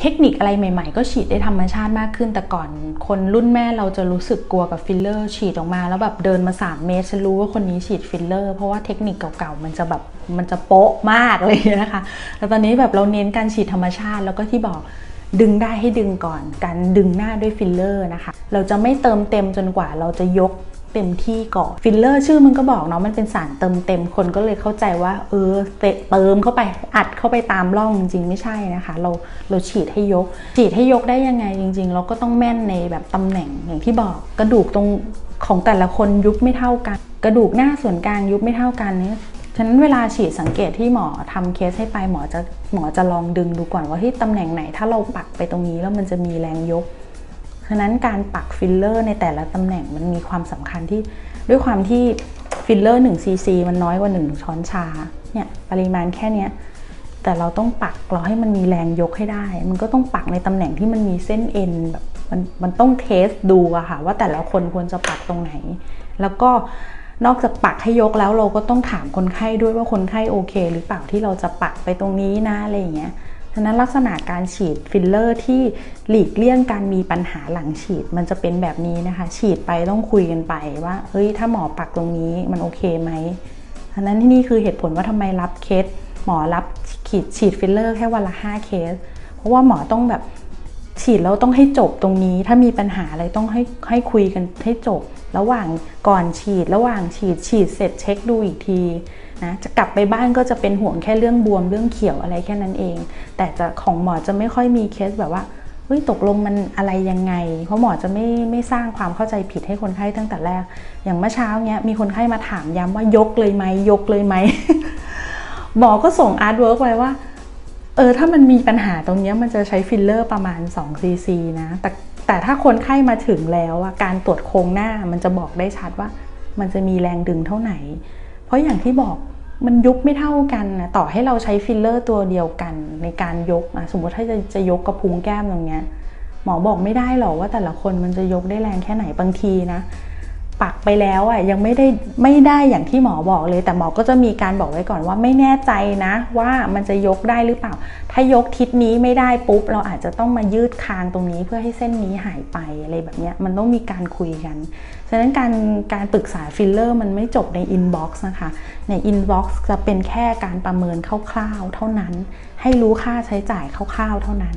เทคนิคอะไรใหม่ๆ ก็ฉีดได้ธรรมชาติมากขึ้น แต่ก่อนคนรุ่นแม่เราจะรู้สึกกลัวกับฟิลเลอร์ฉีดออกมา แล้วแบบเดินมา 3 เมตรฉันรู้ว่าคนนี้ฉีดฟิลเลอร์ เพราะว่าเทคนิคเก่าๆ มันจะแบบมันจะโป๊ะมากเลยนะคะแต่ตอนนี้แบบเราเน้นการฉีดธรรมชาติแล้วก็ที่บอกดึงได้ให้ดึงก่อน การดึงหน้าด้วยฟิลเลอร์นะคะ เราจะไม่เติมเต็มจนกว่าเราจะยก เต็มที่ก่อนฟิลเลอร์ชื่อมันก็บอกเนาะมันเป็นสารเติมเต็มคนก็เลยเข้าใจว่า เออเติมเข้าไปอัดเข้าไปตามร่องจริงๆไม่ใช่นะคะ เราเราฉีดให้ยก ฉีดให้ยกได้ยังไงจริง ๆ เราก็ต้องแม่นในแบบตำแหน่งอย่างที่บอกกระดูกตรงของแต่ละคนยุบไม่เท่ากัน กระดูกหน้าส่วนกลางยุบไม่เท่ากันเนี่ยฉะนั้นเวลาฉีดสังเกตที่หมอทำเคสให้ไปหมอจะหมอจะลองดึงดูก่อนว่าที่ตำแหน่งไหน ถ้าเราปักไปตรงนี้แล้วมันจะมีแรงยก ฉะนั้นการปักฟิลเลอร์ในแต่ละตำแหน่งมันมีความสำคัญที่ด้วยความที่ฟิลเลอร์1ซีซีมันน้อยกว่า 1 ช้อนชาเนี่ยปริมาณแค่นี้แต่เราต้องปักเราให้มันมีแรงยกให้ได้ มันก็ต้องปักในตำแหน่งที่มันมีเส้นเอ็นแบบมันมันต้องเทสดูอะค่ะว่าแต่ละคนควรจะปักตรงไหน แล้วก็นอกจากปักให้ยกแล้วเราก็ต้องถามคนไข้ด้วยว่าคนไข้โอเค หรือเปล่าที่เราจะปักไปตรงนี้นะอะไรอย่างเงี้ย ฉะนั้นลักษณะการฉีดฟิลเลอร์ที่หลีกเลี่ยงการมีปัญหาหลังฉีดมันจะเป็นแบบนี้นะคะ ฉีดไปต้องคุยกันไปว่าเฮ้ยถ้าหมอปักตรงนี้มันโอเคไหมฉะนั้นที่นี่คือเหตุผลว่าทำไมรับเคสหมอรับขีดฉีดฟิลเลอร์แค่วันละ 5 เคส เพราะว่าหมอต้องแบบ ฉีดแล้วต้องให้จบตรงนี้ ถ้ามีปัญหาอะไรต้องให้ให้คุยกันให้จบ ระหว่างก่อนฉีด ระหว่างฉีดฉีดเสร็จเช็คดูอีกทีนะจะกลับไปบ้านก็จะเป็นห่วงแค่เรื่องบวมเรื่องเขียวอะไรแค่นั้นเอง แต่จะของหมอจะไม่ค่อยมีเคสแบบว่าเฮ้ยตกลงมันอะไรยังไง เพราะหมอจะไม่ไม่สร้างความเข้าใจผิดให้คนไข้ตั้งแต่แรก อย่างเมื่อเช้าเนี้ยมีคนไข้มาถามย้ำว่ายกเลยไหมยกเลยไหมหมอก็ส่งอาร์ตเวิร์กไว้ว่า เออถ้ามันมีปัญหาตรงนี้มันจะใช้ฟิลเลอร์ประมาณ2ซีซีนะ แต่แต่ถ้าคนไข้มาถึงแล้วอะการตรวจโครงหน้ามันจะบอกได้ชัดว่า มันจะมีแรงดึงเท่าไหนเพราะอย่างที่บอกมันยุบไม่เท่ากันนะต่อให้เราใช้ฟิลเลอร์ตัวเดียวกันในการยกอะสมมติถ้าจะจะยกกระพุ้งแก้มตรงเนี้ยหมอบอกไม่ได้หรอกว่าแต่ละคนมันจะยกได้แรงแค่ไหนบางทีนะ ปักไปแล้วอะยังไม่ได้ไม่ได้อย่างที่หมอบอกเลย แต่หมอก็จะมีการบอกไว้ก่อนว่าไม่แน่ใจนะ ว่ามันจะยกได้หรือเปล่า ถ้ายกทิศนี้ไม่ได้ปุ๊บ เราอาจจะต้องมายืดคางตรงนี้เพื่อให้เส้นนี้หายไปอะไรแบบเนี้ยมันต้องมีการคุยกันฉะนั้นการการปรึกษาฟิลเลอร์มันไม่จบในอินบ็อกซ์นะคะ ในอินบ็อกซ์จะเป็นแค่การประเมินคร่าวๆเท่านั้น ให้รู้ค่าใช้จ่ายคร่าวๆเท่านั้น